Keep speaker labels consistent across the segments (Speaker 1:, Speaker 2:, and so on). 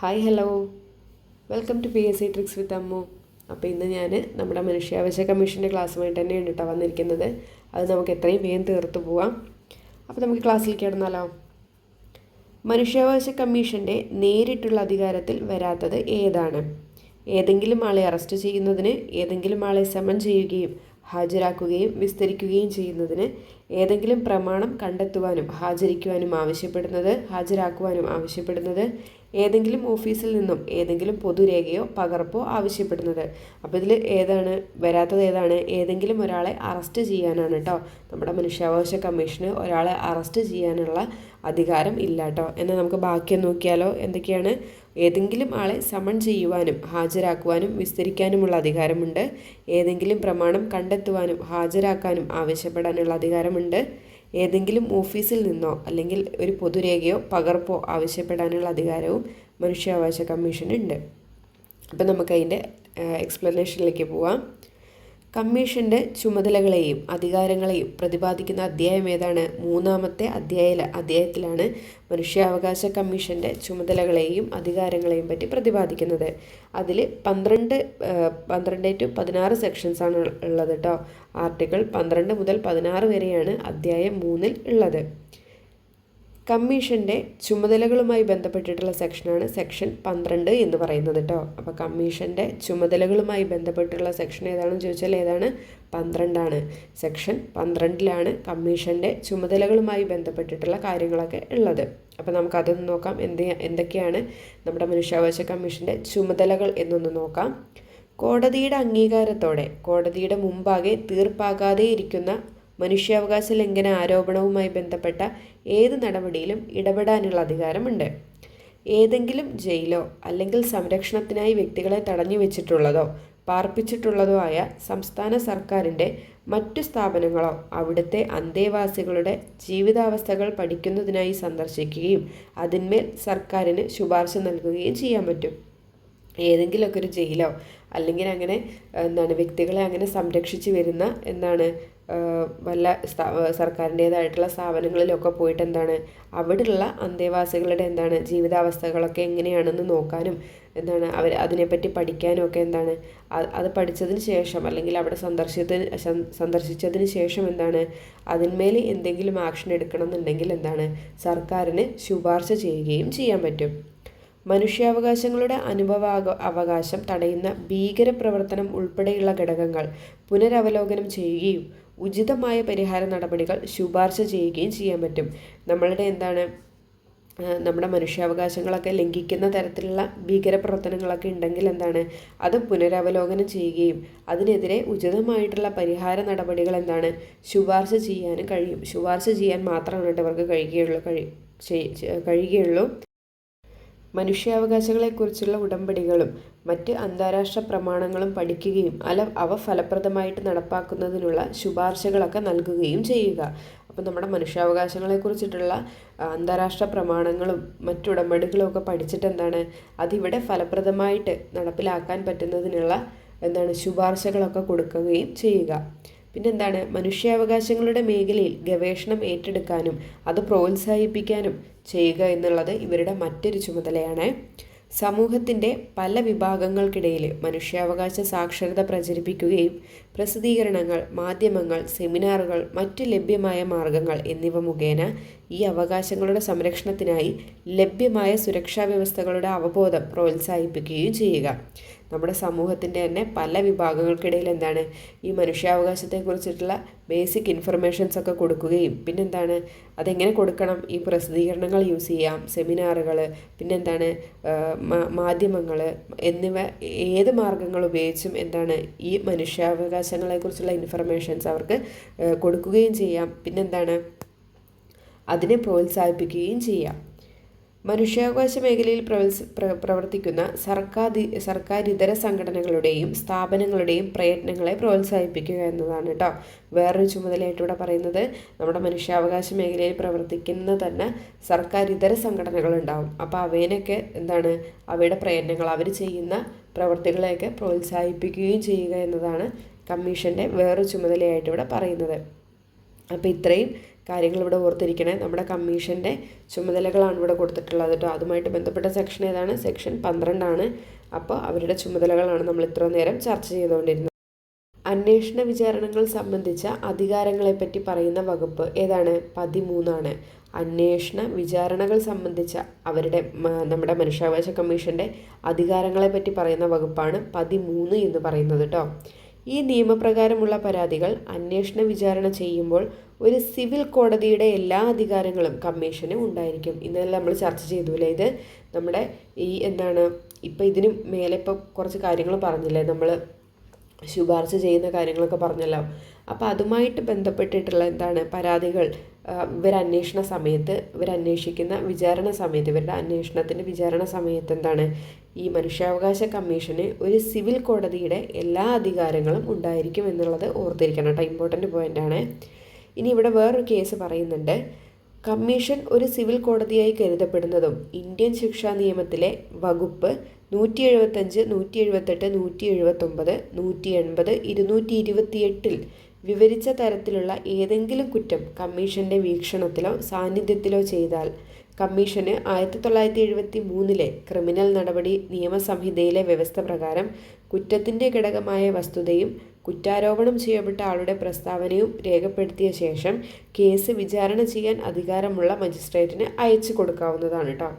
Speaker 1: Hi hello welcome to P S C tricks with Ammu അപ്പോൾ ഇന്ന് ഞാൻ നമ്മുടെ മനുഷ്യാവശ്യ കമ്മീഷന്റെ ക്ലാസ്സുമായിട്ട് തന്നെയാണ് കേട്ടോ വന്നിരിക്കുന്നത്. അത് നമുക്ക് എത്രയും വേഗം തീർത്തു പോവാം. അപ്പോൾ നമുക്ക് ക്ലാസ്സിലേക്ക് കിടന്നാലോ മനുഷ്യാവകാശ കമ്മീഷന്റെ നേരിട്ടുള്ള അധികാരത്തിൽ വരാത്തത് ഏതാണ്? ഏതെങ്കിലും ആളെ അറസ്റ്റ് ചെയ്യുന്നതിന് ഏതെങ്കിലും ആളെ സമൻ ചെയ്യുകയും ഹാജരാക്കുകയും വിസ്തരിക്കുകയും ചെയ്യുന്നതിന് ഏതെങ്കിലും പ്രമാണം കണ്ടെത്തുവാനും ഹാജരിക്കുവാനും ആവശ്യപ്പെടുന്നത് ഹാജരാക്കുവാനും ആവശ്യപ്പെടുന്നത് ഏതെങ്കിലും ഓഫീസിൽ നിന്നും ഏതെങ്കിലും പൊതുരേഖയോ പകർപ്പോ ആവശ്യപ്പെടുന്നത്. അപ്പോൾ ഇതിൽ ഏതാണ് വരാത്തത് ഏതാണ്? ഏതെങ്കിലും ഒരാളെ അറസ്റ്റ് ചെയ്യാനാണ് കേട്ടോ നമ്മുടെ മനുഷ്യാവകാശ കമ്മീഷന് ഒരാളെ അറസ്റ്റ് ചെയ്യാനുള്ള അധികാരം ഇല്ല കേട്ടോ എന്നാൽ നമുക്ക് ബാക്കി നോക്കിയാലോ? എന്തൊക്കെയാണ്? ഏതെങ്കിലും ആളെ സമൺ ചെയ്യുവാനും ഹാജരാക്കുവാനും വിസ്തരിക്കാനുമുള്ള അധികാരമുണ്ട്. ഏതെങ്കിലും പ്രമാണം കണ്ടെത്തുവാനും ഹാജരാക്കാനും ആവശ്യപ്പെടാനുള്ള അധികാരമുണ്ട്. ഏതെങ്കിലും ഓഫീസിൽ നിന്നോ അല്ലെങ്കിൽ ഒരു പൊതുരേഖയോ പകർപ്പോ ആവശ്യപ്പെടാനുള്ള അധികാരവും മനുഷ്യാവകാശ കമ്മീഷനുണ്ട് അപ്പോൾ നമുക്ക് അതിന്റെ എക്സ്പ്ലനേഷനിലേക്ക് പോവാം. കമ്മീഷന്റെ ചുമതലകളെയും അധികാരങ്ങളെയും പ്രതിപാദിക്കുന്ന അധ്യായം ഏതാണ്? മൂന്നാമത്തെ അധ്യായ അധ്യായത്തിലാണ് മനുഷ്യാവകാശ കമ്മീഷന്റെ ചുമതലകളെയും അധികാരങ്ങളെയും പറ്റി പ്രതിപാദിക്കുന്നത്. അതിൽ പന്ത്രണ്ട് പന്ത്രണ്ട് ടു പതിനാറ് സെക്ഷൻസ് ആണ് ഉള്ളത് കേട്ടോ ആർട്ടിക്കിൾ പന്ത്രണ്ട് മുതൽ പതിനാറ് വരെയാണ് അധ്യായം മൂന്നിൽ ഉള്ളത്. കമ്മീഷന്റെ ചുമതലകളുമായി ബന്ധപ്പെട്ടിട്ടുള്ള സെക്ഷനാണ് സെക്ഷൻ പന്ത്രണ്ട് എന്ന് പറയുന്നത് കേട്ടോ അപ്പോൾ കമ്മീഷന്റെ ചുമതലകളുമായി ബന്ധപ്പെട്ടുള്ള സെക്ഷൻ ഏതാണെന്ന് ചോദിച്ചാൽ ഏതാണ്? പന്ത്രണ്ടാണ്. സെക്ഷൻ പന്ത്രണ്ടിലാണ് കമ്മീഷന്റെ ചുമതലകളുമായി ബന്ധപ്പെട്ടിട്ടുള്ള കാര്യങ്ങളൊക്കെ ഉള്ളത്. അപ്പോൾ നമുക്കതൊന്ന് നോക്കാം. എന്ത് എന്തൊക്കെയാണ് നമ്മുടെ മനുഷ്യാവകാശ കമ്മീഷന്റെ ചുമതലകൾ എന്നൊന്ന് നോക്കാം. കോടതിയുടെ അംഗീകാരത്തോടെ കോടതിയുടെ മുമ്പാകെ തീർപ്പാകാതെ ഇരിക്കുന്ന മനുഷ്യാവകാശ ലംഘന ആരോപണവുമായി ബന്ധപ്പെട്ട ഏത് നടപടിയിലും ഇടപെടാനുള്ള അധികാരമുണ്ട്. ഏതെങ്കിലും ജയിലോ അല്ലെങ്കിൽ സംരക്ഷണത്തിനായി വ്യക്തികളെ തടഞ്ഞു വെച്ചിട്ടുള്ളതോ പാർപ്പിച്ചിട്ടുള്ളതോ ആയ സംസ്ഥാന സർക്കാരിന്റെ മറ്റു സ്ഥാപനങ്ങളോ അവിടുത്തെ അന്തേവാസികളുടെ ജീവിതാവസ്ഥകൾ പഠിക്കുന്നതിനായി സന്ദർശിക്കുകയും അതിന്മേൽ സർക്കാരിന് ശുപാർശ നൽകുകയും ചെയ്യാൻ പറ്റും. ഏതെങ്കിലുമൊക്കെ ഒരു ജയിലോ അല്ലെങ്കിൽ അങ്ങനെ എന്താണ് വ്യക്തികളെ അങ്ങനെ സംരക്ഷിച്ചു വരുന്ന എന്താണ് വല്ല സർക്കാരിന്റേതായിട്ടുള്ള സ്ഥാപനങ്ങളിലൊക്കെ പോയിട്ട് എന്താണ് അവിടെയുള്ള അന്തേവാസികളുടെ എന്താണ് ജീവിതാവസ്ഥകളൊക്കെ എങ്ങനെയാണെന്ന് നോക്കാനും എന്താണ് അവർ അതിനെപ്പറ്റി പഠിക്കാനും ഒക്കെ എന്താണ് അത് പഠിച്ചതിന് ശേഷം അല്ലെങ്കിൽ അവിടെ സന്ദർശിച്ചതിന് സന്ദർശിച്ചതിന് ശേഷം എന്താണ്? അതിന്മേൽ എന്തെങ്കിലും ആക്ഷൻ എടുക്കണം എന്നുണ്ടെങ്കിൽ എന്താണ്? സർക്കാരിന് ശുപാർശ ചെയ്യുകയും ചെയ്യാൻ പറ്റും. മനുഷ്യാവകാശങ്ങളുടെ അനുഭവ അവകാശം തടയുന്ന ഭീകരപ്രവർത്തനം ഉൾപ്പെടെയുള്ള ഘടകങ്ങൾ പുനരവലോകനം ചെയ്യുകയും ഉചിതമായ പരിഹാര നടപടികൾ ശുപാർശ ചെയ്യുകയും ചെയ്യാൻ പറ്റും. നമ്മളുടെ എന്താണ് നമ്മുടെ മനുഷ്യാവകാശങ്ങളൊക്കെ ലംഘിക്കുന്ന തരത്തിലുള്ള ഭീകരപ്രവർത്തനങ്ങളൊക്കെ ഉണ്ടെങ്കിൽ എന്താണ് അത് പുനരവലോകനം ചെയ്യുകയും അതിനെതിരെ ഉചിതമായിട്ടുള്ള പരിഹാര നടപടികൾ എന്താണ് ശുപാർശ ചെയ്യാനും കഴിയും. ശുപാർശ ചെയ്യാൻ മാത്രമാണ് ഇവർക്ക് കഴിയുകയുള്ളൂ കഴി കഴിയുകയുള്ളൂ. മനുഷ്യാവകാശങ്ങളെക്കുറിച്ചുള്ള ഉടമ്പടികളും മറ്റ് അന്താരാഷ്ട്ര പ്രമാണങ്ങളും പഠിക്കുകയും അല അവ ഫലപ്രദമായിട്ട് നടപ്പാക്കുന്നതിനുള്ള ശുപാർശകളൊക്കെ നൽകുകയും ചെയ്യുക. അപ്പോൾ നമ്മുടെ മനുഷ്യാവകാശങ്ങളെക്കുറിച്ചിട്ടുള്ള അന്താരാഷ്ട്ര പ്രമാണങ്ങളും മറ്റു ഉടമ്പടികളും ഒക്കെ പഠിച്ചിട്ട് എന്താണ് അതിവിടെ ഫലപ്രദമായിട്ട് നടപ്പിലാക്കാൻ പറ്റുന്നതിനുള്ള എന്താണ് ശുപാർശകളൊക്കെ കൊടുക്കുകയും ചെയ്യുക. പിന്നെന്താണ്? മനുഷ്യാവകാശങ്ങളുടെ മേഖലയിൽ ഗവേഷണം ഏറ്റെടുക്കാനും അത് പ്രോത്സാഹിപ്പിക്കാനും ചെയ്യുക എന്നുള്ളത് ഇവരുടെ മറ്റൊരു ചുമതലയാണ്. സമൂഹത്തിന്റെ പല വിഭാഗങ്ങൾക്കിടയിൽ മനുഷ്യാവകാശ സാക്ഷരത പ്രചരിപ്പിക്കുകയും പ്രസിദ്ധീകരണങ്ങൾ മാധ്യമങ്ങൾ സെമിനാറുകൾ മറ്റു ലഭ്യമായ മാർഗങ്ങൾ എന്നിവ മുഖേന ഈ അവകാശങ്ങളുടെ സംരക്ഷണത്തിനായി ലഭ്യമായ സുരക്ഷാ വ്യവസ്ഥകളുടെ അവബോധം പ്രോത്സാഹിപ്പിക്കുകയും ചെയ്യുക. നമ്മുടെ സമൂഹത്തിന്റെ തന്നെ പല വിഭാഗങ്ങൾക്കിടയിൽ എന്താണ് ഈ മനുഷ്യാവകാശത്തെക്കുറിച്ചിട്ടുള്ള ബേസിക് ഇൻഫർമേഷൻസ് ഒക്കെ കൊടുക്കുകയും പിന്നെന്താണ് അതെങ്ങനെ കൊടുക്കണം? ഈ പ്രസിദ്ധീകരണങ്ങൾ യൂസ് ചെയ്യാം സെമിനാറുകൾ പിന്നെന്താണ് മാധ്യമങ്ങൾ എന്നിവ ഏത് മാർഗങ്ങൾ ഉപയോഗിച്ചും എന്താണ് ഈ മനുഷ്യാവകാശങ്ങളെക്കുറിച്ചുള്ള ഇൻഫർമേഷൻസ് അവർക്ക് കൊടുക്കുകയും ചെയ്യാം. പിന്നെന്താണ് അതിനെ പ്രോത്സാഹിപ്പിക്കുകയും ചെയ്യാം. മനുഷ്യാവകാശ മേഖലയിൽ പ്രവർത്തിക്കുന്ന സർക്കാർ സർക്കാരിതര സംഘടനകളുടെയും സ്ഥാപനങ്ങളുടെയും പ്രയത്നങ്ങളെ പ്രോത്സാഹിപ്പിക്കുക എന്നതാണ് കേട്ടോ വേറൊരു ചുമതലയായിട്ട് ഇവിടെ പറയുന്നത് നമ്മുടെ മനുഷ്യാവകാശ മേഖലയിൽ പ്രവർത്തിക്കുന്ന തന്നെ സർക്കാരിതര സംഘടനകളുണ്ടാവും. അപ്പോൾ അവേനൊക്കെ എന്താണ്? അവയുടെ പ്രയത്നങ്ങൾ അവർ ചെയ്യുന്ന പ്രവർത്തികളെയൊക്കെ പ്രോത്സാഹിപ്പിക്കുകയും ചെയ്യുക എന്നതാണ് കമ്മീഷന്റെ വേറൊരു ചുമതലയായിട്ട് ഇവിടെ പറയുന്നത്. അപ്പോൾ ഇത്രയും കാര്യങ്ങൾ ഇവിടെ ഓർത്തിരിക്കണേ. നമ്മുടെ കമ്മീഷന്റെ ചുമതലകളാണ് ഇവിടെ കൊടുത്തിട്ടുള്ളത് കേട്ടോ. അതുമായിട്ട് ബന്ധപ്പെട്ട സെക്ഷൻ ഏതാണ്? സെക്ഷൻ പന്ത്രണ്ടാണ്. അപ്പോൾ അവരുടെ ചുമതലകളാണ് നമ്മൾ ഇത്ര നേരം ചർച്ച ചെയ്തുകൊണ്ടിരുന്നത്. അന്വേഷണ വിചാരണകൾ സംബന്ധിച്ച അധികാരങ്ങളെപ്പറ്റി പറയുന്ന വകുപ്പ് ഏതാണ്? പതിമൂന്നാണ്. അന്വേഷണ വിചാരണകൾ സംബന്ധിച്ച അവരുടെ നമ്മുടെ മനുഷ്യാവകാശ കമ്മീഷന്റെ അധികാരങ്ങളെപ്പറ്റി പറയുന്ന വകുപ്പാണ് പതിമൂന്ന് എന്ന് പറയുന്നത് കേട്ടോ. ഈ നിയമപ്രകാരമുള്ള പരാതികൾ അന്വേഷണ വിചാരണ ചെയ്യുമ്പോൾ ഒരു സിവിൽ കോടതിയുടെ എല്ലാ അധികാരങ്ങളും കമ്മീഷന് ഉണ്ടായിരിക്കും. ഇന്നലെ നമ്മൾ ചർച്ച ചെയ്തു അല്ലേ ഇത്? നമ്മുടെ ഈ എന്താണ് ഇപ്പം ഇതിന് മേലെ ഇപ്പോൾ കുറച്ച് കാര്യങ്ങൾ പറഞ്ഞില്ലേ? നമ്മൾ ശുപാർശ ചെയ്യുന്ന കാര്യങ്ങളൊക്കെ പറഞ്ഞല്ലോ. അപ്പോൾ അതുമായിട്ട് ബന്ധപ്പെട്ടിട്ടുള്ള എന്താണ് പരാതികൾ ഇവരന്വേഷണ സമയത്ത് ഇവരന്വേഷിക്കുന്ന വിചാരണ സമയത്ത് ഇവരുടെ അന്വേഷണത്തിന്റെ വിചാരണ സമയത്ത് എന്താണ് ഈ മനുഷ്യാവകാശ കമ്മീഷന് ഒരു സിവിൽ കോടതിയുടെ എല്ലാ അധികാരങ്ങളും ഉണ്ടായിരിക്കും എന്നുള്ളത് ഓർത്തിരിക്കണം കേട്ടോ. ഇമ്പോർട്ടന്റ് പോയിന്റാണ് ഇനി ഇവിടെ വേറൊരു കേസ് പറയുന്നുണ്ട്. കമ്മീഷൻ ഒരു സിവിൽ കോടതിയായി കരുതപ്പെടുന്നതും ഇന്ത്യൻ ശിക്ഷാ നിയമത്തിലെ വകുപ്പ് നൂറ്റി എഴുപത്തഞ്ച് നൂറ്റി എഴുപത്തെട്ട് നൂറ്റി എഴുപത്തൊമ്പത് നൂറ്റി എൺപത് ഇരുന്നൂറ്റി ഇരുപത്തിയെട്ടിൽ വിവരിച്ച തരത്തിലുള്ള ഏതെങ്കിലും കുറ്റം കമ്മീഷന്റെ വീക്ഷണത്തിലോ സാന്നിധ്യത്തിലോ ചെയ്താൽ കമ്മീഷന് ആയിരത്തി തൊള്ളായിരത്തി എഴുപത്തി മൂന്നിലെ ക്രിമിനൽ നടപടി നിയമസംഹിതയിലെ വ്യവസ്ഥ പ്രകാരം കുറ്റത്തിന്റെ ഘടകമായ വസ്തുതയും കുറ്റാരോപണം ചെയ്യപ്പെട്ട ആളുടെ പ്രസ്താവനയും രേഖപ്പെടുത്തിയ ശേഷം കേസ് വിചാരണ ചെയ്യാൻ അധികാരമുള്ള മജിസ്ട്രേറ്റിന് അയച്ചു കൊടുക്കാവുന്നതാണ് കേട്ടോ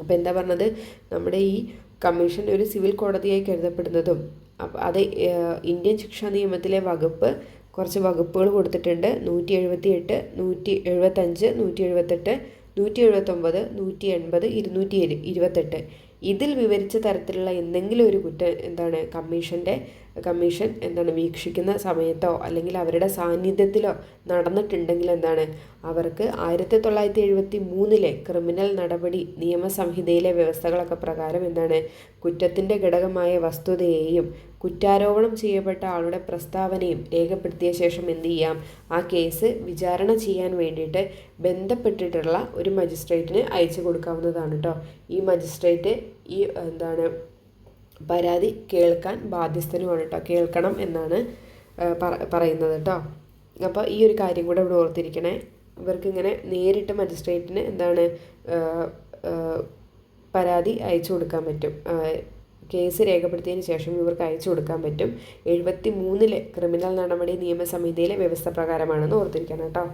Speaker 1: അപ്പോൾ എന്താ പറഞ്ഞത്? നമ്മുടെ ഈ കമ്മീഷൻ ഒരു സിവിൽ കോടതിയായി കരുതപ്പെടുന്നതും അപ്പം അത് ഇന്ത്യൻ ശിക്ഷാ നിയമത്തിലെ വകുപ്പ് കുറച്ച് വകുപ്പുകൾ കൊടുത്തിട്ടുണ്ട്. നൂറ്റി എഴുപത്തി എട്ട് നൂറ്റി എഴുപത്തഞ്ച് നൂറ്റി എഴുപത്തെട്ട് നൂറ്റി എഴുപത്തൊമ്പത് നൂറ്റി എൺപത് ഇരുന്നൂറ്റി ഇരുപത്തെട്ട്. ഇതിൽ വിവരിച്ച തരത്തിലുള്ള എന്തെങ്കിലും ഒരു കുറ്റം എന്താണ് കമ്മീഷന്റെ കമ്മീഷൻ എന്താണ് വീക്ഷിക്കുന്ന സമയത്തോ അല്ലെങ്കിൽ അവരുടെ സാന്നിധ്യത്തിലോ നടന്നിട്ടുണ്ടെങ്കിൽ എന്താണ്? അവർക്ക് ആയിരത്തി തൊള്ളായിരത്തി എഴുപത്തി മൂന്നിലെ ക്രിമിനൽ നടപടി നിയമസംഹിതയിലെ വ്യവസ്ഥകളൊക്കെ പ്രകാരം എന്താണ്? കുറ്റത്തിന്റെ ഘടകമായ വസ്തുതയെയും കുറ്റാരോപണം ചെയ്യപ്പെട്ട ആളുടെ പ്രസ്താവനയും രേഖപ്പെടുത്തിയ ശേഷം എന്ത് ചെയ്യാം? ആ കേസ് വിചാരണ ചെയ്യാൻ വേണ്ടിയിട്ട് ബന്ധപ്പെട്ടിട്ടുള്ള ഒരു മജിസ്ട്രേറ്റിന് അയച്ചു കൊടുക്കാവുന്നതാണ് കേട്ടോ ഈ മജിസ്ട്രേറ്റ് ഈ എന്താണ് പരാതി കേൾക്കാൻ ബാധ്യസ്ഥനുമാണ് കേട്ടോ കേൾക്കണം എന്നാണ് പറയുന്നത് കേട്ടോ അപ്പോൾ ഈ ഒരു കാര്യം കൂടെ ഇവിടെ ഓർത്തിരിക്കണേ. ഇവർക്കിങ്ങനെ നേരിട്ട് മജിസ്ട്രേറ്റിന് എന്താണ് പരാതി അയച്ചു കൊടുക്കാൻ പറ്റും. കേസ് രേഖപ്പെടുത്തിയതിന് ശേഷം ഇവർക്ക് അയച്ചു കൊടുക്കാൻ പറ്റും. എഴുപത്തി മൂന്നിലെ ക്രിമിനൽ നടപടി നിയമസമിതിയിലെ വ്യവസ്ഥ പ്രകാരമാണെന്ന് ഓർത്തിരിക്കണം കേട്ടോ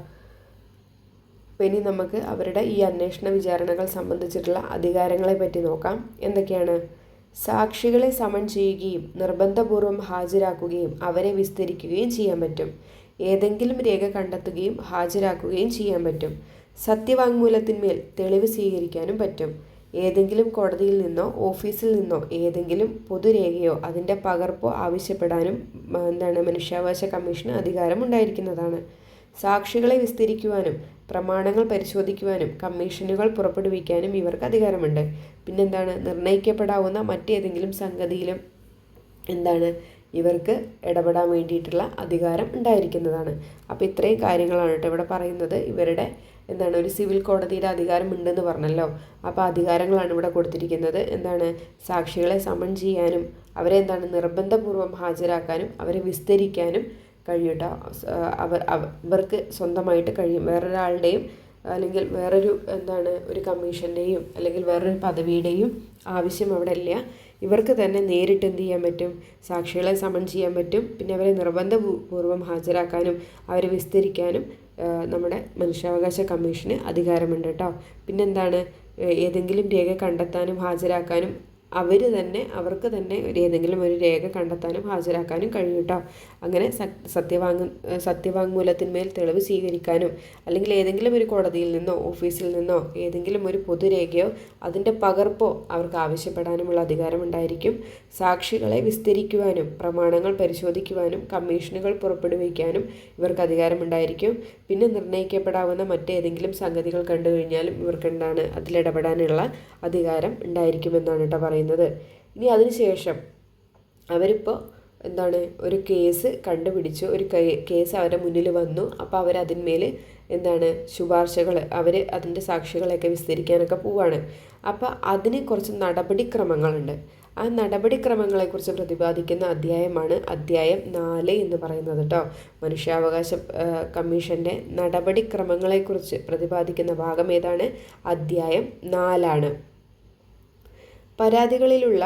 Speaker 1: അപ്പോൾ ഇനി നമുക്ക് അവരുടെ ഈ അന്വേഷണ വിചാരണകൾ സംബന്ധിച്ചിട്ടുള്ള അധികാരങ്ങളെ പറ്റി നോക്കാം. എന്തൊക്കെയാണ്? സാക്ഷികളെ സമൺ ചെയ്യുകയും നിർബന്ധപൂർവം ഹാജരാക്കുകയും അവരെ വിസ്തരിക്കുകയും ചെയ്യാൻ പറ്റും. ഏതെങ്കിലും രേഖ കണ്ടെത്തുകയും ഹാജരാക്കുകയും ചെയ്യാൻ പറ്റും. സത്യവാങ്മൂലത്തിന്മേൽ തെളിവ് സ്വീകരിക്കാനും പറ്റും. ഏതെങ്കിലും കോടതിയിൽ നിന്നോ ഓഫീസിൽ നിന്നോ ഏതെങ്കിലും പൊതുരേഖയോ അതിന്റെ പകർപ്പോ ആവശ്യപ്പെടാനും എന്താണ് മനുഷ്യാവകാശ കമ്മീഷന് അധികാരം ഉണ്ടായിരിക്കുന്നതാണ്. സാക്ഷികളെ വിസ്തരിക്കുവാനും പ്രമാണങ്ങൾ പരിശോധിക്കുവാനും കമ്മീഷനുകൾ പുറപ്പെടുവിക്കാനും ഇവർക്ക് അധികാരമുണ്ട്. പിന്നെന്താണ്? നിർണയിക്കപ്പെടാവുന്ന മറ്റേതെങ്കിലും സംഗതിയിലും എന്താണ്? ഇവർക്ക് ഇടപെടാൻ വേണ്ടിയിട്ടുള്ള അധികാരം ഉണ്ടായിരിക്കുന്നതാണ്. അപ്പോൾ ഇത്രയും കാര്യങ്ങളാണ് കേട്ടോ ഇവിടെ പറയുന്നത്. ഇവരുടെ എന്താണ്? ഒരു സിവിൽ കോടതിയുടെ അധികാരമുണ്ടെന്ന് പറഞ്ഞല്ലോ. അപ്പോൾ അധികാരങ്ങളാണ് ഇവിടെ കൊടുത്തിരിക്കുന്നത്. എന്താണ്? സാക്ഷികളെ സമൺ ചെയ്യാനും അവരെ എന്താണ്? നിർബന്ധപൂർവം ഹാജരാക്കാനും അവരെ വിസ്തരിക്കാനും കഴിയും അവർ അവർക്ക് സ്വന്തമായിട്ട് കഴിയും. വേറൊരാളുടെയും അല്ലെങ്കിൽ വേറൊരു എന്താണ് ഒരു കമ്മീഷന്റെയും അല്ലെങ്കിൽ വേറൊരു പദവിയുടെയും ആവശ്യം അവിടെ ഇല്ല. ഇവർക്ക് തന്നെ നേരിട്ട് എന്ത് ചെയ്യാൻ പറ്റും? സാക്ഷികളെ സമൺ ചെയ്യാൻ പറ്റും. പിന്നെ അവരെ നിർബന്ധപൂർവം ഹാജരാക്കാനും അവരെ വിസ്തരിക്കാനും നമ്മുടെ മനുഷ്യാവകാശ കമ്മീഷന് അധികാരമുണ്ട് കേട്ടോ. പിന്നെന്താണ് ഏതെങ്കിലും രേഖ കണ്ടെത്താനും ഹാജരാക്കാനും അവർ തന്നെ അവർക്ക് തന്നെ ഒരു ഏതെങ്കിലും ഒരു രേഖ കണ്ടെത്താനും ഹാജരാക്കാനും കഴിയും കേട്ടോ അങ്ങനെ സത്യവാങ് സത്യവാങ്മൂലത്തിന്മേൽ തെളിവ് സ്വീകരിക്കാനും അല്ലെങ്കിൽ ഏതെങ്കിലും ഒരു കോടതിയിൽ നിന്നോ ഓഫീസിൽ നിന്നോ ഏതെങ്കിലും ഒരു പൊതുരേഖയോ അതിന്റെ പകർപ്പോ അവർക്ക് ആവശ്യപ്പെടാനുമുള്ള അധികാരമുണ്ടായിരിക്കും സാക്ഷികളെ വിസ്തരിക്കുവാനും പ്രമാണങ്ങൾ പരിശോധിക്കുവാനും കമ്മീഷനുകൾ പുറപ്പെടുവിക്കാനും ഇവർക്ക് അധികാരമുണ്ടായിരിക്കും. പിന്നെ നിർണയിക്കപ്പെടാവുന്ന മറ്റേതെങ്കിലും സംഗതികൾ കണ്ടു കഴിഞ്ഞാലും ഇവർക്കെന്താണ് അതിലിടപെടാനുള്ള അധികാരം ഉണ്ടായിരിക്കുമെന്നാണ് കേട്ടോ പറയുന്നത്. ഇനി അതിനുശേഷം അവരിപ്പോൾ എന്താണ് ഒരു കേസ് കണ്ടുപിടിച്ചു. ഒരു കേസ് അവരുടെ മുന്നിൽ വന്നു. അപ്പോൾ അവരതിന്മേൽ എന്താണ് ശുപാർശകൾ അവർ അതിന്റെ സാക്ഷികളെയൊക്കെ വിസ്തരിക്കാനൊക്കെ പോവാണ്. അപ്പോൾ അതിന് കുറച്ച് നടപടിക്രമങ്ങളുണ്ട്. ആ നടപടിക്രമങ്ങളെക്കുറിച്ച് പ്രതിപാദിക്കുന്ന അധ്യായമാണ് അധ്യായം നാല് എന്ന് പറയുന്നത് കേട്ടോ മനുഷ്യാവകാശ കമ്മീഷന്റെ നടപടിക്രമങ്ങളെക്കുറിച്ച് പ്രതിപാദിക്കുന്ന ഭാഗം ഏതാണ്? അധ്യായം നാലാണ്. പരാതികളിലുള്ള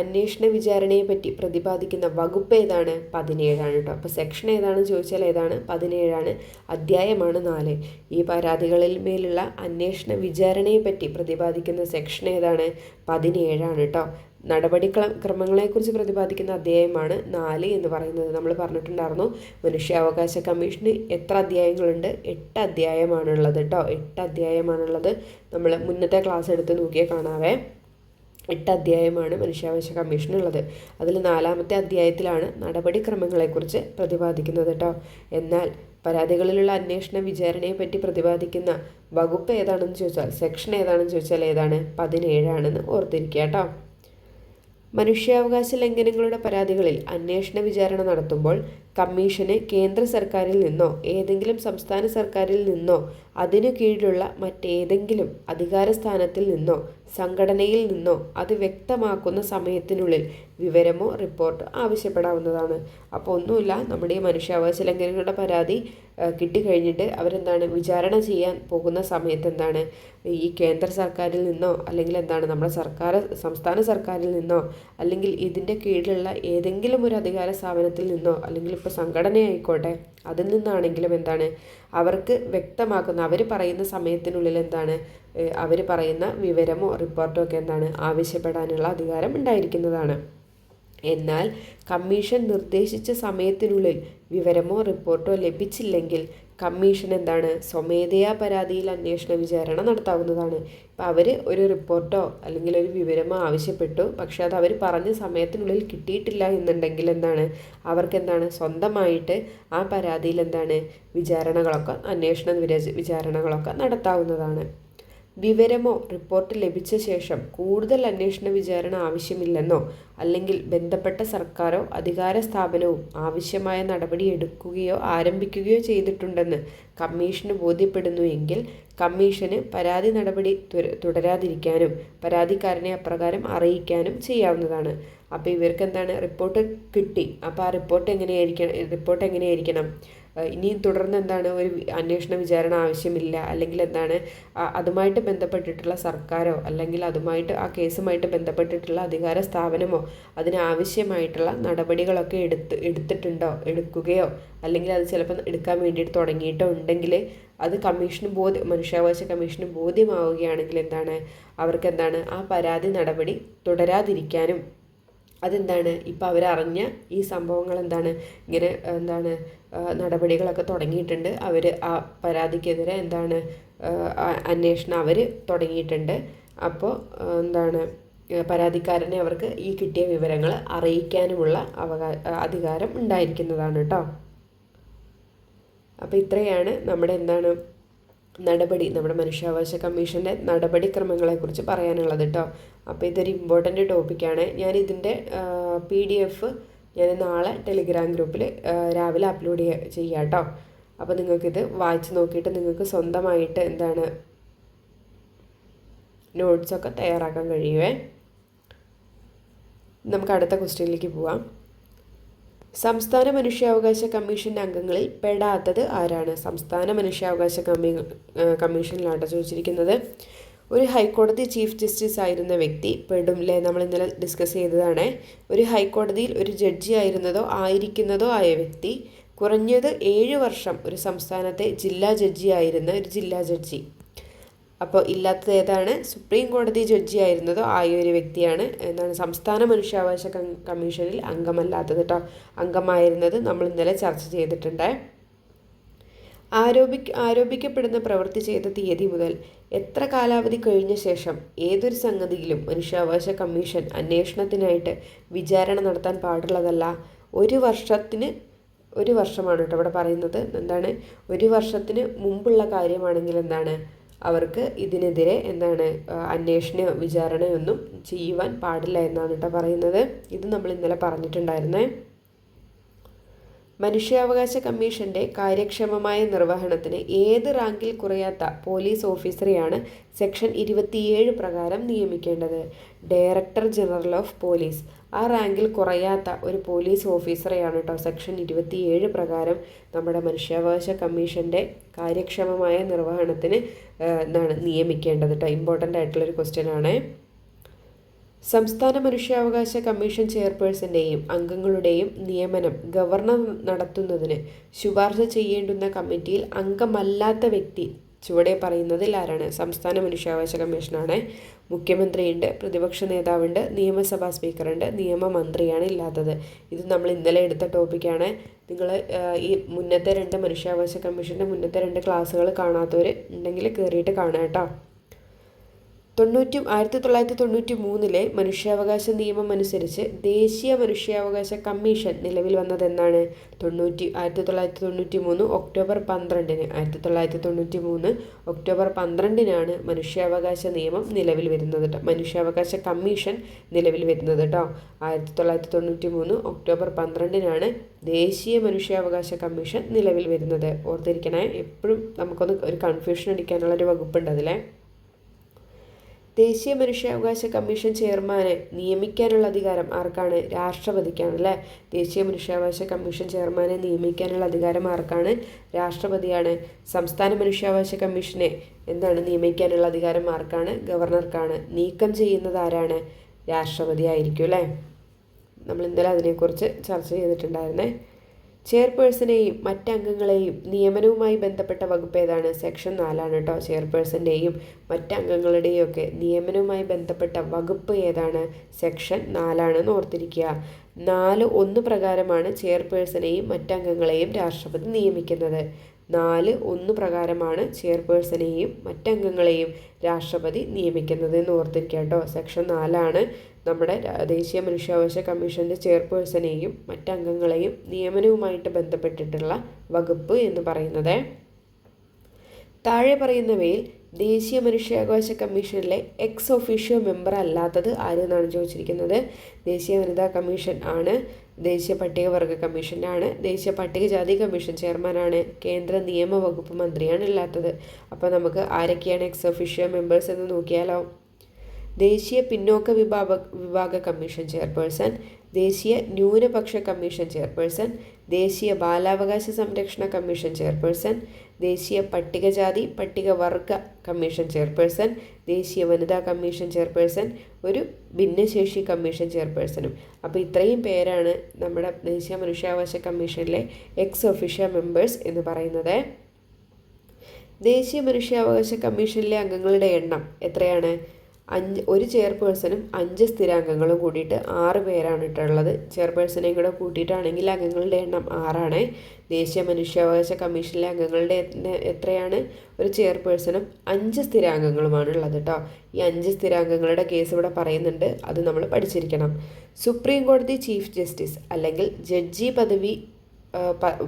Speaker 1: അന്വേഷണ വിചാരണയെ പറ്റി പ്രതിപാദിക്കുന്ന വകുപ്പ് ഏതാണ്? പതിനേഴാണ് കേട്ടോ അപ്പോൾ സെക്ഷൻ ഏതാണെന്ന് ചോദിച്ചാൽ ഏതാണ്? പതിനേഴാണ്. അധ്യായമാണ് നാല്. ഈ പരാതികളിൽ മേലുള്ള അന്വേഷണ വിചാരണയെ പറ്റി പ്രതിപാദിക്കുന്ന സെക്ഷൻ ഏതാണ്? പതിനേഴാണ് കേട്ടോ നടപടി ക്രമങ്ങളെക്കുറിച്ച് പ്രതിപാദിക്കുന്ന അധ്യായമാണ് നാല് എന്ന് പറയുന്നത്. നമ്മൾ പറഞ്ഞിട്ടുണ്ടായിരുന്നു മനുഷ്യാവകാശ കമ്മീഷന് എത്ര അധ്യായങ്ങളുണ്ട്? എട്ട് അധ്യായമാണുള്ളത് കേട്ടോ. എട്ട് അധ്യായമാണുള്ളത്. നമ്മൾ മുന്നത്തെ ക്ലാസ് എടുത്ത് നോക്കിയാൽ കാണാവേ. എട്ട് അധ്യായമാണ് മനുഷ്യാവകാശ കമ്മീഷനുള്ളത്. അതിൽ നാലാമത്തെ അധ്യായത്തിലാണ് നടപടിക്രമങ്ങളെക്കുറിച്ച് പ്രതിപാദിക്കുന്നത് കേട്ടോ. എന്നാൽ പരാതികളിലുള്ള അന്വേഷണ വിചാരണയെ പറ്റി പ്രതിപാദിക്കുന്ന വകുപ്പ് ഏതാണെന്ന് ചോദിച്ചാൽ സെക്ഷൻ ഏതാണെന്ന് ചോദിച്ചാൽ ഏതാണ്? പതിനേഴാണെന്ന് ഓർത്തിരിക്കുക കേട്ടോ. മനുഷ്യാവകാശ ലംഘനങ്ങളുടെ പരാതികളിൽ അന്വേഷണ വിചാരണ നടത്തുമ്പോൾ കമ്മീഷന് കേന്ദ്ര സർക്കാരിൽ നിന്നോ ഏതെങ്കിലും സംസ്ഥാന സർക്കാരിൽ നിന്നോ അതിനു കീഴിലുള്ള മറ്റേതെങ്കിലും അധികാര സ്ഥാനത്തിൽ നിന്നോ സംഘടനയിൽ നിന്നോ അത് വ്യക്തമാക്കുന്ന സമയത്തിനുള്ളിൽ വിവരമോ റിപ്പോർട്ട് ആവശ്യപ്പെടാവുന്നതാണ്. അപ്പോൾ ഒന്നുമില്ല നമ്മുടെ ഈ മനുഷ്യാവകാശ ലംഘനങ്ങളുടെ പരാതി കിട്ടിക്കഴിഞ്ഞിട്ട് അവരെന്താണ് വിചാരണ ചെയ്യാൻ പോകുന്ന സമയത്ത് എന്താണ് ഈ കേന്ദ്ര സർക്കാരിൽ നിന്നോ അല്ലെങ്കിൽ എന്താണ് നമ്മുടെ സർക്കാർ സംസ്ഥാന സർക്കാരിൽ നിന്നോ അല്ലെങ്കിൽ ഇതിന്റെ കീഴിലുള്ള ഏതെങ്കിലും ഒരു അധികാര സ്ഥാപനത്തിൽ നിന്നോ അല്ലെങ്കിൽ ഇപ്പോൾ സംഘടനയായിക്കോട്ടെ അതിൽ നിന്നാണെങ്കിലും എന്താണ്? അവർക്ക് വ്യക്തമാക്കുന്ന അവർ പറയുന്ന സമയത്തിനുള്ളിൽ എന്താണ്? അവർ പറയുന്ന വിവരമോ റിപ്പോർട്ടോ ഒക്കെ എന്താണ് ആവശ്യപ്പെടാനുള്ള അധികാരം ഉണ്ടായിരിക്കുന്നതാണ്. എന്നാൽ കമ്മീഷൻ നിർദ്ദേശിച്ച സമയത്തിനുള്ളിൽ വിവരമോ റിപ്പോർട്ടോ ലഭിച്ചില്ലെങ്കിൽ കമ്മീഷൻ എന്താണ് സ്വമേധയാ പരാതിയിൽ അന്വേഷണ വിചാരണ നടത്താവുന്നതാണ്. ഇപ്പം അവർ ഒരു റിപ്പോർട്ടോ അല്ലെങ്കിൽ ഒരു വിവരമോ ആവശ്യപ്പെട്ടു പക്ഷേ അത് അവർ പറഞ്ഞ സമയത്തിനുള്ളിൽ കിട്ടിയിട്ടില്ല എന്നുണ്ടെങ്കിൽ എന്താണ് അവർക്ക് എന്താണ് സ്വന്തമായിട്ട് ആ പരാതിയിൽ എന്താണ് വിചാരണകളൊക്കെ അന്വേഷണ വിചാരണകളൊക്കെ നടത്താവുന്നതാണ്. വിവരമോ റിപ്പോർട്ട് ലഭിച്ച ശേഷം കൂടുതൽ അന്വേഷണ വിചാരണ ആവശ്യമില്ലെന്നോ അല്ലെങ്കിൽ ബന്ധപ്പെട്ട സർക്കാരോ അധികാര സ്ഥാപനവും ആവശ്യമായ നടപടി എടുക്കുകയോ ആരംഭിക്കുകയോ ചെയ്തിട്ടുണ്ടെന്ന് കമ്മീഷന് ബോധ്യപ്പെടുന്നു എങ്കിൽ കമ്മീഷന് പരാതി നടപടി തുടരാതിരിക്കാനും പരാതിക്കാരനെ അപ്രകാരം അറിയിക്കാനും ചെയ്യാവുന്നതാണ്. അപ്പോൾ ഇവർക്ക് എന്താണ് റിപ്പോർട്ട് കിട്ടി? അപ്പോൾ ആ റിപ്പോർട്ട് എങ്ങനെയായിരിക്കണം റിപ്പോർട്ട് എങ്ങനെയായിരിക്കണം? ഇനിയും തുടർന്ന് എന്താണ് ഒരു അന്വേഷണ വിചാരണ ആവശ്യമില്ല അല്ലെങ്കിൽ എന്താണ് അതുമായിട്ട് ബന്ധപ്പെട്ടിട്ടുള്ള സർക്കാരോ അല്ലെങ്കിൽ അതുമായിട്ട് ആ കേസുമായിട്ട് ബന്ധപ്പെട്ടിട്ടുള്ള അധികാര സ്ഥാപനമോ അതിനാവശ്യമായിട്ടുള്ള നടപടികളൊക്കെ എടുത്ത് എടുത്തിട്ടുണ്ടോ എടുക്കുകയോ അല്ലെങ്കിൽ അത് ചിലപ്പോൾ എടുക്കാൻ വേണ്ടിയിട്ട് തുടങ്ങിയിട്ടോ ഉണ്ടെങ്കിൽ അത് കമ്മീഷന് ബോധ്യ മനുഷ്യാവകാശ കമ്മീഷന് ബോധ്യമാവുകയാണെങ്കിൽ എന്താണ് അവർക്ക് എന്താണ് ആ പരാതി നടപടി തുടരാതിരിക്കാനും അതെന്താണ്? ഇപ്പോൾ അവരറിഞ്ഞ ഈ സംഭവങ്ങൾ എന്താണ് ഇങ്ങനെ എന്താണ് നടപടികളൊക്കെ തുടങ്ങിയിട്ടുണ്ട്. അവർ ആ പരാതിക്കെതിരെ എന്താണ് അന്വേഷണം അവർ തുടങ്ങിയിട്ടുണ്ട്. അപ്പോൾ എന്താണ് പരാതിക്കാരനെ അവർക്ക് ഈ കിട്ടിയ വിവരങ്ങൾ അറിയിക്കാനുമുള്ള അവകാ അധികാരം ഉണ്ടായിരിക്കുന്നതാണ് കേട്ടോ അപ്പോൾ ഇത്രയാണ് നമ്മുടെ എന്താണ് നടപടി നമ്മുടെ മനുഷ്യാവകാശ കമ്മീഷന്റെ നടപടിക്രമങ്ങളെക്കുറിച്ച് പറയാനുള്ളത് കേട്ടോ അപ്പോൾ ഇതൊരു ഇമ്പോർട്ടന്റ് ടോപ്പിക്കാണ് ഞാൻ ഇതിന്റെ പി ഡി എഫ് ഞാൻ നാളെ ടെലിഗ്രാം ഗ്രൂപ്പിൽ രാവിലെ അപ്ലോഡ് ചെയ്യാം കേട്ടോ അപ്പോൾ നിങ്ങൾക്കിത് വായിച്ച് നോക്കിയിട്ട് നിങ്ങൾക്ക് സ്വന്തമായിട്ട് എന്താണ് നോട്ട്സൊക്കെ തയ്യാറാക്കാൻ കഴിയുമേ നമുക്ക് അടുത്ത ക്വസ്റ്റ്യനിലേക്ക് പോവാം. സംസ്ഥാന മനുഷ്യാവകാശ കമ്മീഷന്റെ അംഗങ്ങളിൽ പെടാത്തത് ആരാണ്? സംസ്ഥാന മനുഷ്യാവകാശ കമ്മീ കമ്മീഷനിലാണ് ചോദിച്ചിരിക്കുന്നത്. ഒരു ഹൈക്കോടതി ചീഫ് ജസ്റ്റിസ് ആയിരുന്ന വ്യക്തി പെടും അല്ലേ നമ്മൾ ഇന്നലെ ഡിസ്കസ് ചെയ്തതാണ്. ഒരു ഹൈക്കോടതിയിൽ ഒരു ജഡ്ജി ആയിരുന്നതോ ആയിരിക്കുന്നതോ ആയ വ്യക്തി കുറഞ്ഞത് ഏഴ് വർഷം ഒരു സംസ്ഥാനത്തെ ജില്ലാ ജഡ്ജി ആയിരുന്ന ഒരു ജില്ലാ ജഡ്ജി. അപ്പോൾ ഇല്ലാത്തത് ഏതാണ്? സുപ്രീം കോടതി ജഡ്ജി ആയിരുന്നതോ ആയ ഒരു വ്യക്തിയാണ്. എന്താണ്? സംസ്ഥാന മനുഷ്യാവകാശ കമ്മീഷനിൽ അംഗമല്ലാത്തത് കേട്ടോ. അംഗമായിരുന്നത് നമ്മൾ ഇന്നലെ ചർച്ച ചെയ്തിട്ടുണ്ട്. ആരോപി ആരോപിക്കപ്പെടുന്ന പ്രവൃത്തി ചെയ്ത തീയതി മുതൽ എത്ര കാലാവധി കഴിഞ്ഞ ശേഷം ഏതൊരു സംഗതിയിലും മനുഷ്യാവകാശ കമ്മീഷൻ അന്വേഷണത്തിനായിട്ട് വിചാരണ നടത്താൻ പാടുള്ളതല്ല. ഒരു വർഷത്തിന് ഒരു വർഷമാണ് കേട്ടോ ഇവിടെ പറയുന്നത്. എന്താണ്? ഒരു വർഷത്തിന് മുമ്പുള്ള കാര്യമാണെങ്കിൽ എന്താണ്? അവർക്ക് ഇതിനെതിരെ എന്താണ് അന്വേഷണ വിചാരണയൊന്നും ചെയ്യുവാൻ പാടില്ല എന്നാണ് കേട്ടോ പറയുന്നത്. ഇത് നമ്മൾ ഇന്നലെ പറഞ്ഞിട്ടുണ്ടായിരുന്നേ. മനുഷ്യാവകാശ കമ്മീഷന്റെ കാര്യക്ഷമമായ നിർവഹണത്തിന് ഏത് റാങ്കിൽ കുറയാത്ത പോലീസ് ഓഫീസറെയാണ് സെക്ഷൻ ഇരുപത്തിയേഴ് പ്രകാരം നിയമിക്കേണ്ടത്? ഡയറക്ടർ ജനറൽ ഓഫ് പോലീസ് ആ റാങ്കിൽ കുറയാത്ത ഒരു പോലീസ് ഓഫീസറെയാണ് കേട്ടോ. സെക്ഷൻ ഇരുപത്തിയേഴ് പ്രകാരം നമ്മുടെ മനുഷ്യാവകാശ കമ്മീഷന്റെ കാര്യക്ഷമമായ നിർവഹണത്തിന് എന്താണ് നിയമിക്കേണ്ടത് കേട്ടോ ഇമ്പോർട്ടന്റ് ആയിട്ടുള്ളൊരു ക്വസ്റ്റ്യൻ ആണ് സംസ്ഥാന മനുഷ്യാവകാശ കമ്മീഷൻ ചെയർപേഴ്സന്റെയും അംഗങ്ങളുടെയും നിയമനം ഗവർണർ നടത്തുന്നതിന് ശുപാർശ ചെയ്യേണ്ടുന്ന കമ്മിറ്റിയിൽ അംഗമല്ലാത്ത വ്യക്തി ചുവടെ പറയുന്നതിൽ ആരാണ്? സംസ്ഥാന മനുഷ്യാവകാശ കമ്മീഷനാണ് മുഖ്യമന്ത്രിയുണ്ട് പ്രതിപക്ഷ നേതാവുണ്ട് നിയമസഭാ സ്പീക്കറുണ്ട് നിയമമന്ത്രിയാണ് ഇല്ലാത്തത്. ഇത് നമ്മൾ ഇന്നലെ എടുത്ത ടോപ്പിക്കാണ് നിങ്ങൾ ഈ മുന്നത്തെ രണ്ട് മനുഷ്യാവകാശ കമ്മീഷന്റെ മുന്നത്തെ രണ്ട് ക്ലാസ്സുകൾ കാണാത്തവർ ഉണ്ടെങ്കിൽ കയറിയിട്ട് കാണാം കേട്ടോ. തൊണ്ണൂറ്റി ആയിരത്തി തൊള്ളായിരത്തി തൊണ്ണൂറ്റി മൂന്നിലെ മനുഷ്യാവകാശ നിയമം അനുസരിച്ച് ദേശീയ മനുഷ്യാവകാശ കമ്മീഷൻ നിലവിൽ വന്നതെന്നാണ്. തൊണ്ണൂറ്റി ആയിരത്തി തൊള്ളായിരത്തി തൊണ്ണൂറ്റി മൂന്ന് ഒക്ടോബർ പന്ത്രണ്ടിന് ആയിരത്തി തൊള്ളായിരത്തി തൊണ്ണൂറ്റി മൂന്ന് ഒക്ടോബർ പന്ത്രണ്ടിനാണ് മനുഷ്യാവകാശ നിയമം നിലവിൽ വരുന്നത് കേട്ടോ മനുഷ്യാവകാശ കമ്മീഷൻ നിലവിൽ വരുന്നത് കേട്ടോ ആയിരത്തി തൊള്ളായിരത്തി തൊണ്ണൂറ്റി മൂന്ന് ഒക്ടോബർ പന്ത്രണ്ടിനാണ് ദേശീയ മനുഷ്യാവകാശ കമ്മീഷൻ നിലവിൽ വരുന്നത്. ഓർത്തിരിക്കണേ എപ്പോഴും നമുക്കൊന്ന് ഒരു കൺഫ്യൂഷൻ അടിക്കാനുള്ള അടിക്കാനുള്ളൊരു വകുപ്പുണ്ട് അതിലെ. ദേശീയ മനുഷ്യാവകാശ കമ്മീഷൻ ചെയർമാനെ നിയമിക്കാനുള്ള അധികാരം ആർക്കാണ്? രാഷ്ട്രപതിക്കാണ് അല്ലേ? ദേശീയ മനുഷ്യാവകാശ കമ്മീഷൻ ചെയർമാനെ നിയമിക്കാനുള്ള അധികാരം ആർക്കാണ്? രാഷ്ട്രപതിയാണ്. സംസ്ഥാന മനുഷ്യാവകാശ കമ്മീഷനെ എന്താണ് നിയമിക്കാനുള്ള അധികാരം ആർക്കാണ്? ഗവർണർക്കാണ്. നീക്കം ചെയ്യുന്നത് ആരാണ്? രാഷ്ട്രപതി ആയിരിക്കും അല്ലേ? നമ്മൾ ഇന്നലെ അതിനെക്കുറിച്ച് ചർച്ച ചെയ്തിട്ടുണ്ടായിരുന്നേ. ചെയർപേഴ്സണെയും മറ്റംഗങ്ങളെയും നിയമനവുമായി ബന്ധപ്പെട്ട വകുപ്പ് ഏതാണ്? സെക്ഷൻ നാലാണ് കേട്ടോ ചെയർപേഴ്സന്റെയും മറ്റംഗങ്ങളുടെയും ഒക്കെ നിയമനവുമായി ബന്ധപ്പെട്ട വകുപ്പ് ഏതാണ്? സെക്ഷൻ നാലാണെന്ന് ഓർത്തിരിക്കുക. നാല് ഒന്ന് പ്രകാരമാണ് ചെയർപേഴ്സണെയും മറ്റംഗങ്ങളെയും രാഷ്ട്രപതി നിയമിക്കുന്നത്. നാല് ഒന്ന് പ്രകാരമാണ് ചെയർപേഴ്സണെയും മറ്റംഗങ്ങളെയും രാഷ്ട്രപതി നിയമിക്കുന്നത് എന്ന് ഓർത്തിരിക്കുക കേട്ടോ സെക്ഷൻ നാലാണ് നമ്മുടെ ദേശീയ മനുഷ്യാവകാശ കമ്മീഷന്റെ ചെയർപേഴ്സണെയും മറ്റംഗങ്ങളെയും നിയമനവുമായിട്ട് ബന്ധപ്പെട്ടിട്ടുള്ള വകുപ്പ് എന്ന് പറയുന്നത്. താഴെ പറയുന്നവയിൽ ദേശീയ മനുഷ്യാവകാശ കമ്മീഷനിലെ എക്സ് ഒഫീഷ്യോ മെമ്പർ അല്ലാത്തത് ആരെന്നാണ് ചോദിച്ചിരിക്കുന്നത്? ദേശീയ വനിതാ കമ്മീഷൻ ആണ് ദേശീയ പട്ടികവർഗ കമ്മീഷനാണ് ദേശീയ പട്ടികജാതി കമ്മീഷൻ ചെയർമാനാണ് കേന്ദ്ര നിയമ വകുപ്പ് മന്ത്രിയാണ് ഇല്ലാത്തത് അപ്പോൾ നമുക്ക് ആരൊക്കെയാണ് എക്സ് ഒഫീഷ്യോ മെമ്പേഴ്സ് എന്ന് നോക്കിയാലോ? ദേശീയ പിന്നോക്ക വിഭാഗ വിഭാഗ കമ്മീഷൻ ചെയർപേഴ്സൺ ദേശീയ ന്യൂനപക്ഷ കമ്മീഷൻ ചെയർപേഴ്സൺ ദേശീയ ബാലാവകാശ സംരക്ഷണ കമ്മീഷൻ ചെയർപേഴ്സൺ ദേശീയ പട്ടികജാതി പട്ടികവർഗ കമ്മീഷൻ ചെയർപേഴ്സൺ ദേശീയ വനിതാ കമ്മീഷൻ ചെയർപേഴ്സൺ ഒരു ഭിന്നശേഷി കമ്മീഷൻ ചെയർപേഴ്സണും. അപ്പോൾ ഇത്രയും പേരാണ് നമ്മുടെ ദേശീയ മനുഷ്യാവകാശ കമ്മീഷനിലെ എക്സ് ഒഫീഷ്യ മെമ്പേഴ്സ് എന്ന് പറയുന്നത്. ദേശീയ മനുഷ്യാവകാശ കമ്മീഷനിലെ അംഗങ്ങളുടെ എണ്ണം എത്രയാണ്? അഞ്ച് ഒരു ചെയർപേഴ്സണും അഞ്ച് സ്ഥിരാംഗങ്ങളും കൂടിയിട്ട് ആറ് പേരാണ് ഇട്ടുള്ളത് ചെയർപേഴ്സണെയും കൂടെ കൂട്ടിയിട്ടാണെങ്കിൽ അംഗങ്ങളുടെ എണ്ണം ആറാണ്. ദേശീയ മനുഷ്യാവകാശ കമ്മീഷനിലെ അംഗങ്ങളുടെ എത്രയാണ്? ഒരു ചെയർപേഴ്സണും അഞ്ച് സ്ഥിരാംഗങ്ങളുമാണ് ഉള്ളത് കേട്ടോ. ഈ അഞ്ച് സ്ഥിരാംഗങ്ങളുടെ കേസ് ഇവിടെ പറയുന്നുണ്ട്. അത് നമ്മൾ പഠിച്ചിരിക്കണം. സുപ്രീം കോടതി ചീഫ് ജസ്റ്റിസ് അല്ലെങ്കിൽ ജഡ്ജി പദവി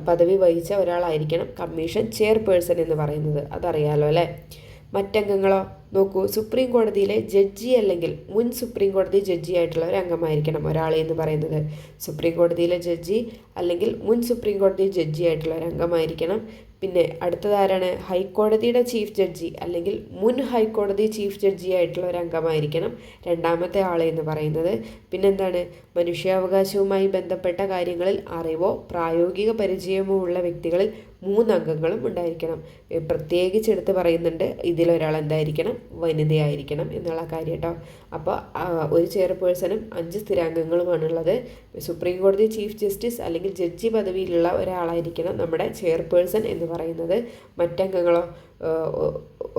Speaker 1: പദവി വഹിച്ച ഒരാളായിരിക്കണം കമ്മീഷൻ ചെയർപേഴ്സൺ എന്ന് പറയുന്നത്. അതറിയാലോ അല്ലേ? മറ്റംഗങ്ങളോ നോക്കൂ. സുപ്രീം കോടതിയിലെ ജഡ്ജി അല്ലെങ്കിൽ മുൻ സുപ്രീം കോടതി ജഡ്ജി ആയിട്ടുള്ള ഒരു അംഗമായിരിക്കണം ഒരാൾ എന്ന് പറയുന്നത്. സുപ്രീം കോടതിയിലെ ജഡ്ജി അല്ലെങ്കിൽ മുൻ സുപ്രീം കോടതി ജഡ്ജി ആയിട്ടുള്ള ഒരു അംഗമായിരിക്കണം. പിന്നെ അടുത്തതാരാണ്? ഹൈക്കോടതിയുടെ ചീഫ് ജഡ്ജി അല്ലെങ്കിൽ മുൻ ഹൈക്കോടതി ചീഫ് ജഡ്ജി ആയിട്ടുള്ള ഒരു അംഗമായിരിക്കണം രണ്ടാമത്തെ എന്ന് പറയുന്നത്. പിന്നെന്താണ്? മനുഷ്യാവകാശവുമായി ബന്ധപ്പെട്ട കാര്യങ്ങളിൽ അറിവോ പ്രായോഗിക പരിചയമോ ഉള്ള വ്യക്തികളിൽ മൂന്നംഗങ്ങളും ഉണ്ടായിരിക്കണം. പ്രത്യേകിച്ച് എടുത്ത് പറയുന്നുണ്ട് ഇതിലൊരാൾ എന്തായിരിക്കണം വനിതയായിരിക്കണം എന്നുള്ള കാര്യം കേട്ടോ അപ്പോൾ ഒരു ചെയർപേഴ്സണും അഞ്ച് സ്ഥിരാംഗങ്ങളുമാണുള്ളത്. സുപ്രീം കോടതി ചീഫ് ജസ്റ്റിസ് അല്ലെങ്കിൽ ജഡ്ജി പദവിയിലുള്ള ഒരാളായിരിക്കണം നമ്മുടെ ചെയർപേഴ്സൺ എന്ന് പറയുന്നത്. മറ്റംഗങ്ങളോ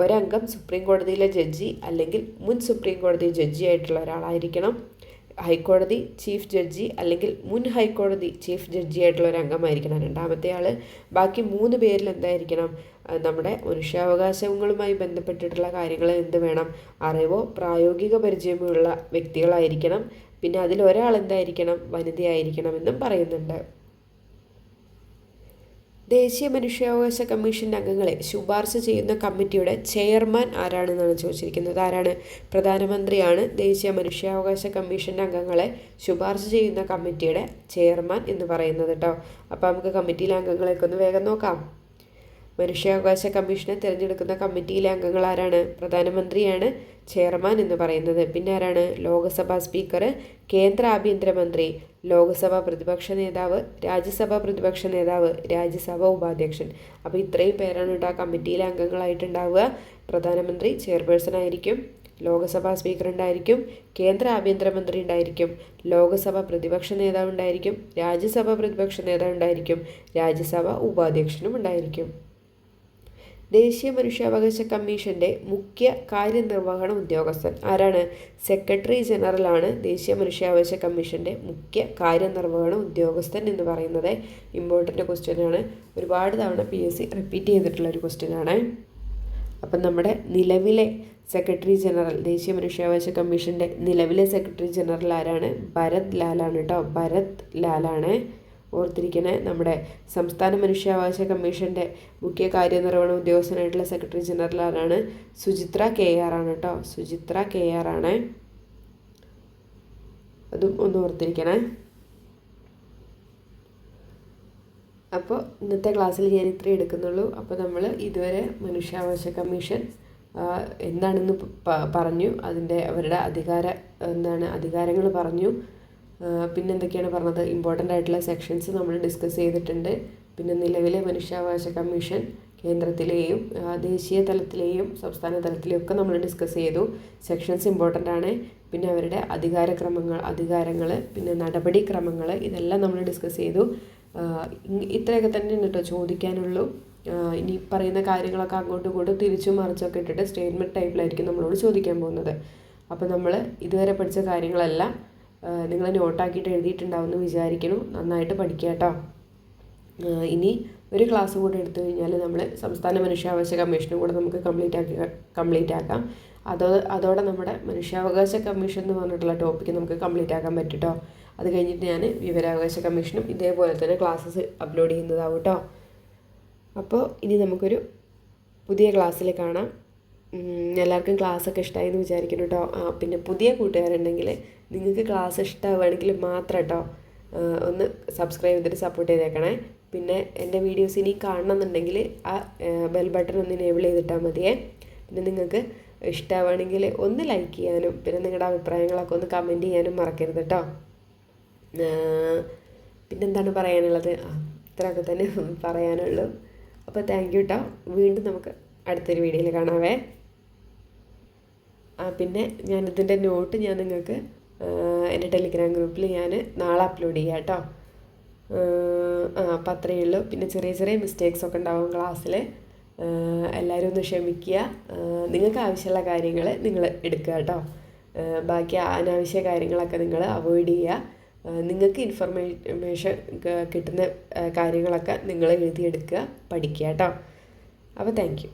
Speaker 1: ഒരംഗം സുപ്രീം കോടതിയിലെ ജഡ്ജി അല്ലെങ്കിൽ മുൻ സുപ്രീം കോടതി ജഡ്ജി ആയിട്ടുള്ള ഒരാളായിരിക്കണം. ഹൈക്കോടതി ചീഫ് ജഡ്ജി അല്ലെങ്കിൽ മുൻ ഹൈക്കോടതി ചീഫ് ജഡ്ജി ആയിട്ടുള്ള ഒരു അംഗമായിരിക്കണം. രണ്ടാമത്തെ ആൾ ബാക്കി മൂന്ന് പേരിൽ എന്തായിരിക്കണം? നമ്മുടെ മനുഷ്യാവകാശങ്ങളുമായി ബന്ധപ്പെട്ടിട്ടുള്ള കാര്യങ്ങൾ എന്ത് വേണം? അറിവോ പ്രായോഗിക പരിചയമോ വ്യക്തികളായിരിക്കണം. പിന്നെ അതിൽ ഒരാൾ എന്തായിരിക്കണം? വനിതയായിരിക്കണം എന്നും പറയുന്നുണ്ട്. ദേശീയ മനുഷ്യാവകാശ കമ്മീഷന്റെ അംഗങ്ങളെ ശുപാർശ ചെയ്യുന്ന കമ്മിറ്റിയുടെ ചെയർമാൻ ആരാണെന്നാണ് ചോദിച്ചിരിക്കുന്നത്? ആരാണ്? പ്രധാനമന്ത്രിയാണ്. ദേശീയ മനുഷ്യാവകാശ കമ്മീഷന്റെ അംഗങ്ങളെ ശുപാർശ ചെയ്യുന്ന കമ്മിറ്റിയുടെ ചെയർമാൻ എന്ന് പറയുന്നത് കേട്ടോ അപ്പോൾ നമുക്ക് കമ്മിറ്റിയിലെ അംഗങ്ങളെയൊക്കെ ഒന്ന് വേഗം നോക്കാം. മനുഷ്യാവകാശ കമ്മീഷനെ തിരഞ്ഞെടുക്കുന്ന കമ്മിറ്റിയിലെ അംഗങ്ങൾ ആരാണ്? പ്രധാനമന്ത്രിയാണ് ചെയർമാൻ എന്ന് പറയുന്നത്. പിന്നെ ആരാണ്? ലോക്സഭാ സ്പീക്കർ കേന്ദ്ര ആഭ്യന്തരമന്ത്രി ലോക്സഭാ പ്രതിപക്ഷ നേതാവ് രാജ്യസഭാ പ്രതിപക്ഷ നേതാവ് രാജ്യസഭാ ഉപാധ്യക്ഷൻ. അപ്പോൾ ഇത്രയും പേരാണ് കേട്ടോ ആ കമ്മിറ്റിയിലെ അംഗങ്ങളായിട്ടുണ്ടാവുക. പ്രധാനമന്ത്രി ചെയർപേഴ്സൺ ആയിരിക്കും ലോക്സഭാ സ്പീക്കർ ഉണ്ടായിരിക്കും കേന്ദ്ര ആഭ്യന്തരമന്ത്രി ഉണ്ടായിരിക്കും ലോക്സഭ പ്രതിപക്ഷ നേതാവ് ഉണ്ടായിരിക്കും രാജ്യസഭ പ്രതിപക്ഷ നേതാവ് ഉണ്ടായിരിക്കും രാജ്യസഭ ഉപാധ്യക്ഷനും ഉണ്ടായിരിക്കും. ദേശീയ മനുഷ്യാവകാശ കമ്മീഷന്റെ മുഖ്യ കാര്യനിർവഹണ ഉദ്യോഗസ്ഥൻ. ആരാണ്? സെക്രട്ടറി ജനറലാണ് ദേശീയ മനുഷ്യാവകാശ കമ്മീഷന്റെ മുഖ്യ കാര്യനിർവഹണ ഉദ്യോഗസ്ഥൻ എന്ന് പറയുന്നത്. ഇമ്പോർട്ടന്റ് ക്വസ്റ്റ്യനാണ് ഒരുപാട് തവണ പി എസ് സി റിപ്പീറ്റ് ചെയ്തിട്ടുള്ള ഒരു ക്വസ്റ്റ്യനാണ് അപ്പം നമ്മുടെ നിലവിലെ സെക്രട്ടറി ജനറൽ ദേശീയ മനുഷ്യാവകാശ കമ്മീഷന്റെ നിലവിലെ സെക്രട്ടറി ജനറൽ ആരാണ്? ഭരത് ലാലാണ് കേട്ടോ ഭരത് ലാലാണ്. ഓർത്തിരിക്കണേ. നമ്മുടെ സംസ്ഥാന മനുഷ്യാവകാശ കമ്മീഷന്റെ മുഖ്യ കാര്യനിർവഹണ ഉദ്യോഗസ്ഥനായിട്ടുള്ള സെക്രട്ടറി ജനറൽ ആരാണ് സുചിത്ര കെ ആർ ആണ് കേട്ടോ. സുചിത്ര കെ ആർ ആണ്. അതും ഒന്ന് ഓർത്തിരിക്കണേ. അപ്പോൾ ഇന്നത്തെ ക്ലാസ്സിൽ ഞാൻ ഇത്രയും എടുക്കുന്നുള്ളൂ. അപ്പോൾ നമ്മൾ ഇതുവരെ മനുഷ്യാവകാശ കമ്മീഷൻ എന്താണെന്ന് പറഞ്ഞു. അതിന്റെ അവരുടെ അധികാര എന്താണ് അധികാരങ്ങൾ പറഞ്ഞു. പിന്നെ എന്തൊക്കെയാണ് പറഞ്ഞത്? ഇമ്പോർട്ടന്റ് ആയിട്ടുള്ള സെക്ഷൻസ് നമ്മൾ ഡിസ്കസ് ചെയ്തിട്ടുണ്ട്. പിന്നെ നിലവിലെ മനുഷ്യാവകാശ കമ്മീഷൻ കേന്ദ്രത്തിലെയും ദേശീയ തലത്തിലെയും സംസ്ഥാന തലത്തിലെയും ഒക്കെ നമ്മൾ ഡിസ്കസ് ചെയ്തു. സെക്ഷൻസ് ഇമ്പോർട്ടന്റ് ആണ്. പിന്നെ അവരുടെ അധികാരക്രമങ്ങൾ അധികാരങ്ങൾ പിന്നെ നടപടിക്രമങ്ങൾ ഇതെല്ലാം നമ്മൾ ഡിസ്കസ് ചെയ്തു. ഇത്രയൊക്കെ തന്നെ കേട്ടോ ചോദിക്കാനുള്ളൂ. ഇനി പറയുന്ന കാര്യങ്ങളൊക്കെ അങ്ങോട്ടും ഇങ്ങോട്ടും തിരിച്ചും മറിച്ചൊക്കെ ഇട്ടിട്ട് സ്റ്റേറ്റ്മെന്റ് ടൈപ്പിലായിരിക്കും നമ്മളോട് ചോദിക്കാൻ പോകുന്നത്. അപ്പോൾ നമ്മൾ ഇതുവരെ പഠിച്ച കാര്യങ്ങളെല്ലാം നിങ്ങൾ നോട്ടാക്കിയിട്ട് എഴുതിയിട്ടുണ്ടാവുമെന്ന് വിചാരിക്കുന്നു. നന്നായിട്ട് പഠിക്കുക കേട്ടോ. ഇനി ഒരു ക്ലാസ് കൂടെ എടുത്തു കഴിഞ്ഞാൽ നമ്മൾ സംസ്ഥാന മനുഷ്യാവകാശ കമ്മീഷനും കൂടെ നമുക്ക് കംപ്ലീറ്റ് ആക്കി കംപ്ലീറ്റ് ആക്കാം. അതോ അതോടെ നമ്മുടെ മനുഷ്യാവകാശ കമ്മീഷൻ എന്ന് പറഞ്ഞിട്ടുള്ള ടോപ്പിക്ക് നമുക്ക് കംപ്ലീറ്റ് ആക്കാൻ പറ്റും അത് കഴിഞ്ഞിട്ട് ഞാൻ വിവരാവകാശ കമ്മീഷനും ഇതേപോലെ തന്നെ ക്ലാസ്സസ് അപ്ലോഡ് ചെയ്യുന്നതാവും കേട്ടോ അപ്പോൾ ഇനി നമുക്കൊരു പുതിയ ക്ലാസ്സിൽ കാണാം. എല്ലാവർക്കും ക്ലാസ്സൊക്കെ ഇഷ്ടമായി എന്ന് വിചാരിക്കുന്നു കേട്ടോ ആ പിന്നെ പുതിയ കൂട്ടുകാരുണ്ടെങ്കിൽ നിങ്ങൾക്ക് ക്ലാസ് ഇഷ്ടമാവുകയാണെങ്കിൽ മാത്രം കേട്ടോ ഒന്ന് സബ്സ്ക്രൈബ് ചെയ്തിട്ട് സപ്പോർട്ട് ചെയ്തേക്കണേ. പിന്നെ എന്റെ വീഡിയോസ് ഇനി കാണണമെന്നുണ്ടെങ്കിൽ ആ ബെൽ ബട്ടൺ ഒന്ന് എനേബിൾ ചെയ്തിട്ടാൽ മതിയേ. പിന്നെ നിങ്ങൾക്ക് ഇഷ്ടമാവുകയാണെങ്കിൽ ഒന്ന് ലൈക്ക് ചെയ്യാനും പിന്നെ നിങ്ങളുടെ അഭിപ്രായങ്ങളൊക്കെ ഒന്ന് കമന്റ് ചെയ്യാനും മറക്കരുത് കേട്ടോ പിന്നെന്താണ് പറയാനുള്ളത്? ആ ഇത്രയൊക്കെ തന്നെ പറയാനുള്ളൂ. അപ്പോൾ താങ്ക് യു കേട്ടോ വീണ്ടും നമുക്ക് അടുത്തൊരു വീഡിയോയിൽ കാണാവേ. പിന്നെ ഞാനിതിന്റെ നോട്ട് ഞാൻ നിങ്ങൾക്ക് എന്റെ ടെലിഗ്രാം ഗ്രൂപ്പിൽ ഞാൻ നാളെ അപ്ലോഡ് ചെയ്യാം കേട്ടോ. ആ അപ്പം അത്രയേ ഉള്ളൂ. പിന്നെ ചെറിയ ചെറിയ മിസ്റ്റേക്സ് ഒക്കെ ഉണ്ടാവും ക്ലാസ്സിൽ എല്ലാവരും ഒന്ന് ക്ഷമിക്കുക. നിങ്ങൾക്ക് ആവശ്യമുള്ള കാര്യങ്ങൾ നിങ്ങൾ എടുക്കുക കേട്ടോ. ബാക്കി അനാവശ്യ കാര്യങ്ങളൊക്കെ നിങ്ങൾ അവോയ്ഡ് ചെയ്യുക. നിങ്ങൾക്ക് ഇൻഫർമേഷൻ കിട്ടുന്ന കാര്യങ്ങളൊക്കെ നിങ്ങൾ എഴുതിയെടുക്കുക പഠിക്കുക കേട്ടോ. അപ്പോൾ താങ്ക്